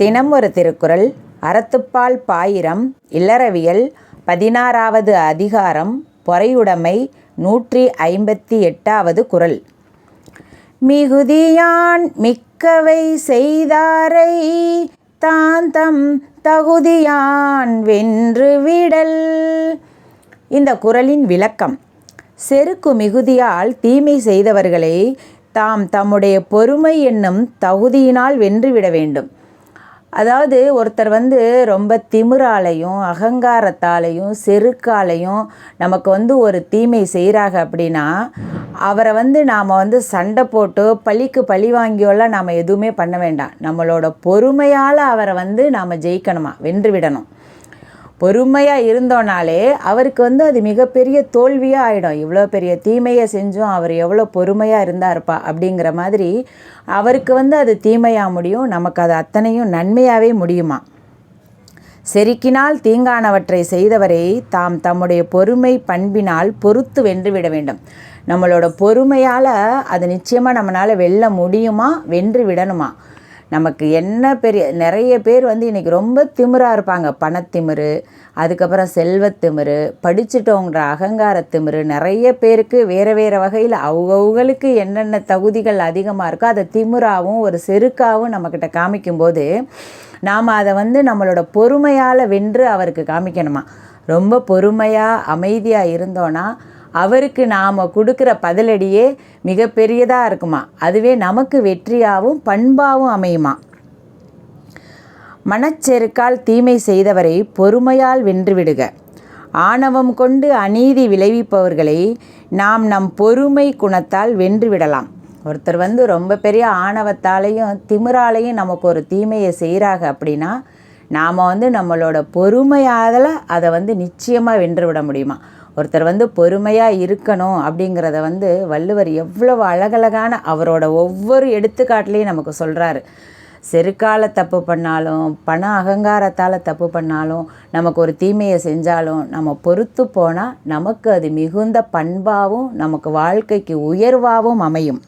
தினம் ஒரு திருக்குறள் அறத்துப்பால் பாயிரம் இல்லறவியல் பதினாறாவது அதிகாரம் பொறையுடைமை நூற்றி ஐம்பத்தி எட்டாவது குறள். மிகுதியான் மிக்கவை செய்தாரை தாந்தம் தகுதியான் வென்று விடல். இந்த குறளின் விளக்கம் செருக்கு மிகுதியால் தீமை செய்தவர்களை தாம் தம்முடைய பொறுமை என்னும் தகுதியினால் வென்றுவிட வேண்டும். அதாவது ஒருத்தர் வந்து ரொம்ப திமிராலையும் அகங்காரத்தாலையும் செருக்காலையும் நமக்கு வந்து ஒரு தீமை செய்கிறாங்க அப்படின்னா அவரை வந்து நாம் வந்து சண்டை போட்டு பழிக்கு பழி வாங்கியோலாம் நாம் எதுவுமே பண்ண வேண்டாம். நம்மளோட பொறுமையால் அவரை வந்து நாம் ஜெயிக்கணுமா? வென்று விடணும். பொறுமையாக இருந்தோனாலே அவருக்கு வந்து அது மிகப்பெரிய தோல்வியாக ஆகிடும் இவ்வளோ பெரிய தீமையை செஞ்சும் அவர் எவ்வளோ பொறுமையாக இருந்தார்ப்பா அப்படிங்கிற மாதிரி அவருக்கு வந்து அது தீமையாக முடியும் நமக்கு அது அத்தனையும் நன்மையாகவே முடியுமா? செருக்கினால் தீங்கானவற்றை செய்தவரை தாம் தம்முடைய பொறுமை பண்பினால் பொறுத்து வென்றுவிட வேண்டும். நம்மளோட பொறுமையால் அது நிச்சயமாக நம்மளால் வெல்ல முடியுமா? வென்று விடணுமா? நமக்கு என்ன பெரிய நிறைய பேர் வந்து இன்றைக்கி ரொம்ப திமிராக இருப்பாங்க. பணத்திமிரு அதுக்கப்புறம் செல்வத்திமிரு படிச்சுட்டோங்கிற அகங்கார திமிரு நிறைய பேருக்கு வேறு வேறு வகையில் அவங்கவுங்களுக்கு என்னென்ன தகுதிகள் அதிகமாக இருக்கோ அதை திமிராகவும் ஒரு செருக்காகவும் நம்மக்கிட்ட காமிக்கும்போது நாம் அதை வந்து நம்மளோட பொறுமையால் வென்று அவருக்கு காமிக்கணுமா? ரொம்ப பொறுமையாக அமைதியாக இருந்தோன்னா அவருக்கு நாம் கொடுக்குற பதிலடியே மிகப்பெரியதாக இருக்குமா? அதுவே நமக்கு வெற்றியாகவும் பண்பாகவும் அமையுமா? மனச்செருக்கால் தீமை செய்தவரை பொறுமையால் வென்றுவிடுக. ஆணவம் கொண்டு அநீதி விளைவிப்பவர்களை நாம் நம் பொறுமை குணத்தால் வென்றுவிடலாம். ஒருத்தர் வந்து ரொம்ப பெரிய ஆணவத்தாலையும் திமிராலையும் நமக்கு ஒரு தீமையை செய்கிறாங்க அப்படின்னா நாம் வந்து நம்மளோட பொறுமையால் அதை வந்து நிச்சயமாக வென்று விட முடியுமா? ஒருத்தர் வந்து பொறுமையாக இருக்கணும் அப்படிங்கிறத வந்து வள்ளுவர் எவ்வளவு அழகழகான அவரோட ஒவ்வொரு எடுத்துக்காட்டிலையும் நமக்கு சொல்கிறாரு செருக்கால தப்பு பண்ணாலும் பண அகங்காரத்தால் தப்பு பண்ணாலும் நமக்கு ஒரு தீமையை செஞ்சாலும் நம்ம பொறுத்து போனால் நமக்கு அது மிகுந்த பண்பாகவும் நமக்கு வாழ்க்கைக்கு உயர்வாகவும் அமையும்.